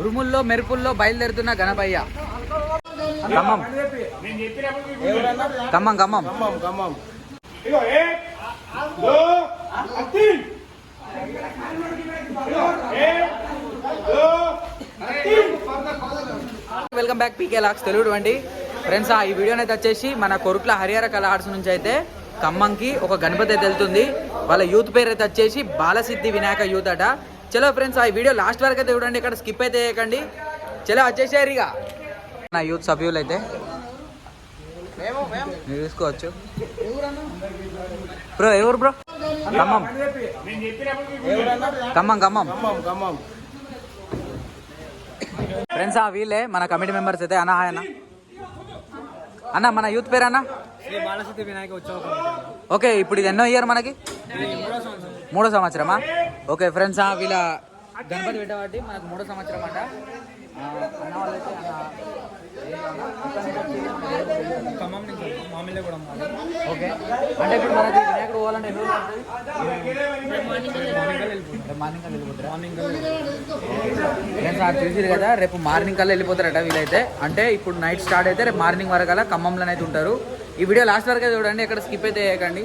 ఉరుముల్లో మెరుపుల్లో బయలుదేరుతున్న Ganapayya Khammam. Khammam Khammam. Welcome back PK locks Telugu అండి. Friends ఈ వీడియోని అయితే వచ్చేసి మన కొరుట్ల హరిహర కళ ఆర్ట్స్ నుంచి అయితే ఖమ్మంకి ఒక గణపతి అయితే వెళ్తుంది. వాళ్ళ యూత్ పేరు అయితే వచ్చేసి బాలసిద్ధి వినాయక యూత్ అట. చలో ఫ్రెండ్స్ ఆ వీడియో లాస్ట్ వరకు అయితే చూడండి ఇక్కడ స్కిప్ అయితే చేయకండి. చలో వచ్చేసారు ఇక. నా యూత్ సభ్యులు అయితే మీరు చూసుకోవచ్చు. బ్రో ఎవరు బ్రో? ఖమ్మం. ఖమ్మం ఖమ్మం. ఫ్రెండ్స్ ఆ వీళ్ళే మన కమిటీ మెంబర్స్ అయితే. అన్న హాయ్ అన్న. అన్న మన యూత్ పేరు అన్న? ఓకే ఇప్పుడు ఇది ఎన్నో ఇయర్ మనకి? మూడో సంవత్సరమా? ఓకే ఫ్రెండ్స్ వీళ్ళ గణపతి పెట్టబట్టి మనకు మూడో సంవత్సరం అంట. అన్న వాళ్ళైతే? ఖమ్మం నుంచి కూడా ఓకే. అంటే ఇప్పుడు మనకి వినాయకుడు పోవాలంటే ఎన్ని రోజులు మార్నింగ్ కల్లా వెళ్ళిపోతారా? కదా రేపు మార్నింగ్ కల్లా వెళ్ళిపోతారట వీళ్ళైతే. అంటే ఇప్పుడు నైట్ స్టార్ట్ అయితే రేపు మార్నింగ్ వరకు అలా ఖమ్మంలోనే అయితే ఉంటారు. ఈ వీడియో లాస్ట్ వరకు అయితే చూడండి ఎక్కడ స్కిప్ అయితే చేయకండి.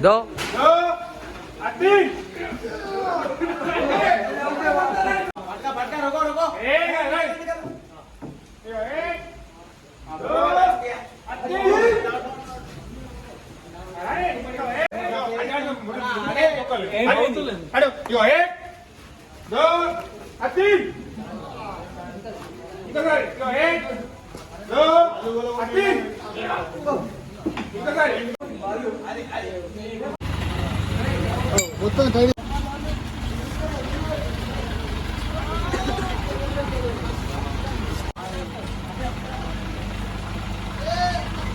દો તીન ભટકા ભટકા રોકો રોકો એ અરે અરે અરે અરે અરે ఏక్ దో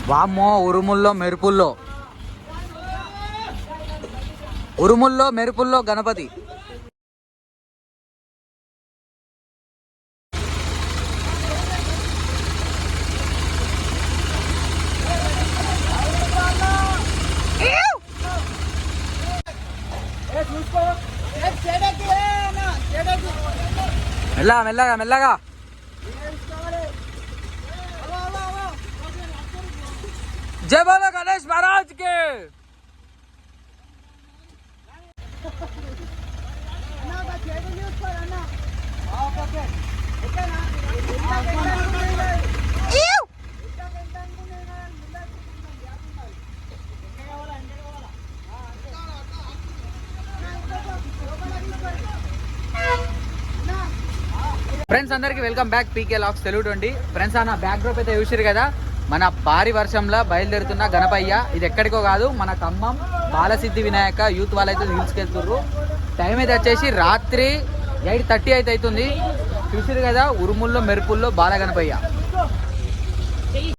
వామ్మో ఉరుముల్లో మెరుపుల్లో. ఉరుముల్లో మెరుపుల్లో గణపతి. మెల్లగా మెల్లగా మెల్లగా జై బోలో గణేష్ మహారాజ్ కి ఫ్రెండ్స్ అందరికి welcome back PK locks Telugu twenty friends అన్న బ్యాక్ డ్రాప్ అయితే చూసారు కదా? మన భారీ వర్షంలో బయలుదేరుతున్న గణపయ్య. ఇది ఎక్కడికో కాదు మన ఖమ్మం బాలసిద్ధి వినాయక యూత్ వాళ్ళైతే తీసుకెళ్తుర్రు టైం అయితే వచ్చేసి రాత్రి ఎయిట్ థర్టీ అయితే అవుతుంది. చూసారు కదా ఉరుముల్లో మెరుపుల్లో బాల గణపయ్య